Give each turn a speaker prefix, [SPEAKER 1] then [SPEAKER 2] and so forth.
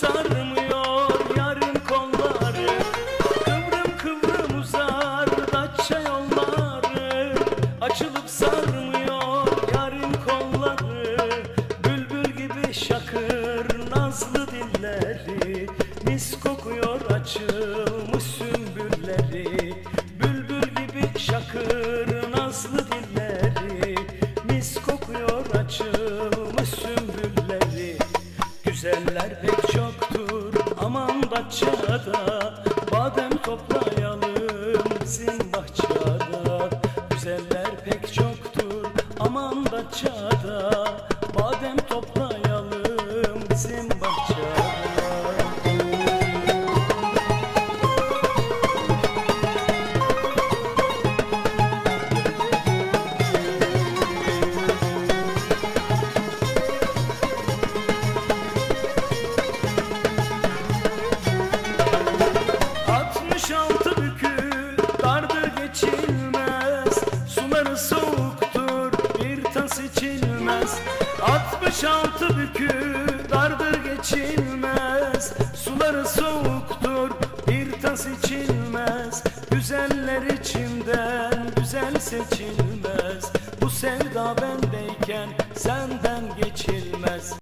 [SPEAKER 1] sarmıyor yarın kolları. Kıvrım kıvrım uzar Datça yolları Açılıp sarmıyor yarın kolları. Bülbül gibi şakır nazlı dilleri. Mis kokuyor açılmış sümbülleri. Bülbül gibi şakır nazlı dilleri. Mis kokuyor açılmış sümbülleri. Güzeller pek çoktur aman Datça'da Badem toplayalım bizim bahçada. Güzeller pek çoktur aman Datça'da Badem toplayalım bükü dardır geçilmez. Suları soğuktur bir tas içilmez. Altmış altı bükü dardır geçilmez. Suları soğuktur bir tas içilmez. Güzeller içinden güzel seçilmez. Bu sevda bendeyken senden